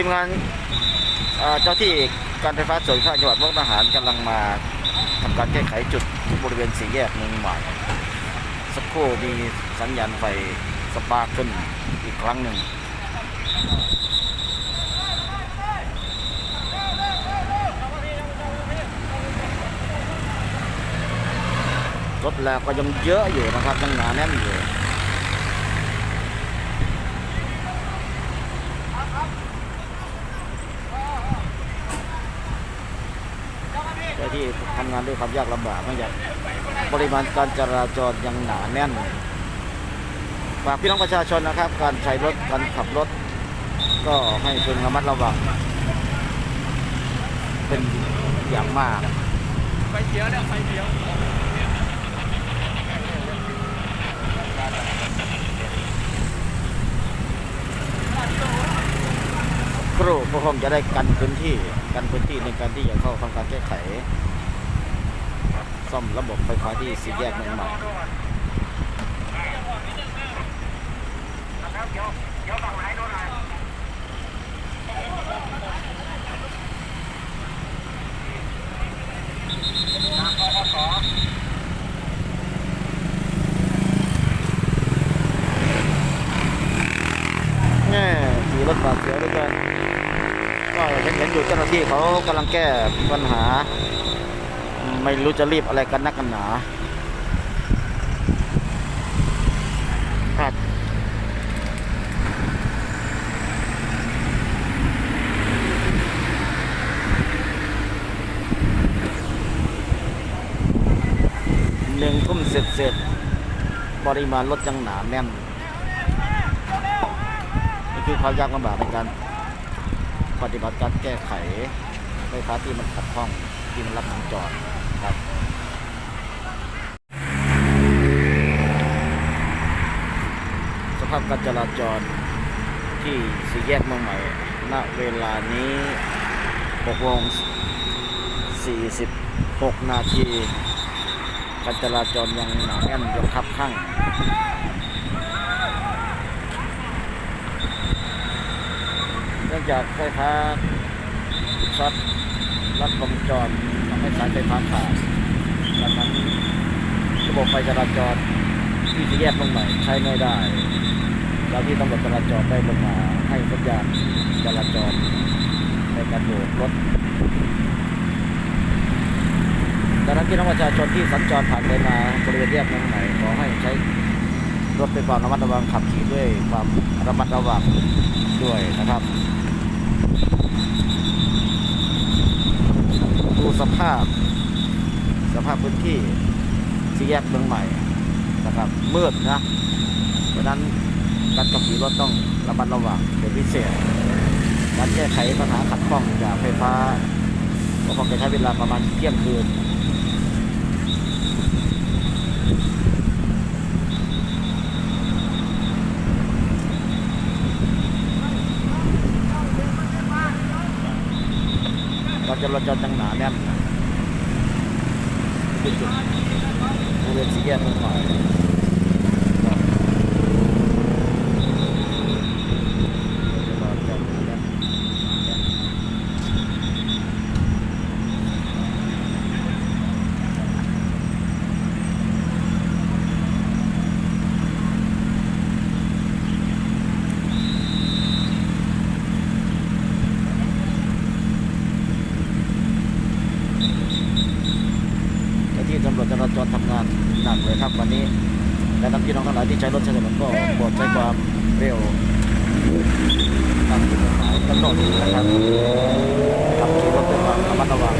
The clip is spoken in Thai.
ทีมงานเจ้าที่การไฟฟ้าส่วนภาคจังหวัดมุกดาหารกำลังมาทำการแก้ไขจุดบริเวณสี่แยกเมืองใหม่สักครู่มีสัญญาณไฟสปาร์ขึ้นอีกครั้งหนึ่งรถแล้วก็ยังเยอะอยู่นะครับยังหนาแน่นอยู่ แต่ที่ทำงานด้วยความยากลำบากเมื่อจากปริมาณการจราจรยังหนาแน่นฝากพี่น้องประชาชนนะครับ การใช้รถการขับรถ ก็ให้พึงระมัดระวัง เป็นอย่างมากไฟเขียวเนี่ยไฟเขียว ครู ก็คงจะได้กันพื้นที่กันพื้นที่ในการที่จะเข้าทำการแก้ไข ซ่อมระบบไฟฟ้าที่สี่แยกใหม่แง่ขี่รถบาดเสียวด้วยกัน เห็นเห็นอยู่เจ้าหน้าที่เขากำลังแก้ปัญหา ไม่รู้จะรีบอะไรกันนักกันหนาครับหนึ่งทุ่มเสร็จเสร็จๆปริมาณรถยังหนาแน่นนี่คือความยากลำบากในการ ปฏิบัติการแก้ไขไฟฟ้าที่มันขัดข้องที่มันรับวงจรครับสภาพการจราจรที่สี่แยกเมืองใหม่ณเวลานี้6โมง46 นาทีการจราจรยังหนาแน่นยังคับข้าง เนื่อง จากไฟฟ้าช็อตลัดวงจรทำให้สายไฟฟ้าขาดดังนั้นระบบไฟจราจรที่จะแยกลงใหม่ใช้ไม่ได้แล้วที่ตำรวจจราจรได้ลงมาให้สัญญาณจราจรในการโบกรถดังนั้นพี่น้องประชาชนที่สัญจรผ่านไปมาบริเวณแยกเมืองใหม่ขอให้ใช้รถด้วยความระมัดระวังขับขี่ด้วยความระมัดระวังด้วยนะครับ ดูสภาพ สภาพพื้นที่สี่แยกเมืองใหม่นะครับมืดนะเพราะฉะนั้นการขับขี่รถต้องระมัดระวังเป็นพิเศษการแก้ไขปัญหาขัดข้องจากไฟฟ้าก็คงจะใช้เวลาประมาณเที่ยงคืน จราจรจังหนาแน่นเป็นจุดบริเวณสี่แยกเมืองใหม่จ ครับวันนี้และครับพี่น้องทั้งหลายที่ใช้รถใช้ถนนก็โปรดใช้ความเร็วตามกฎหมายกำหนดนะครับขับขี่รถด้วยความระมัดระวัง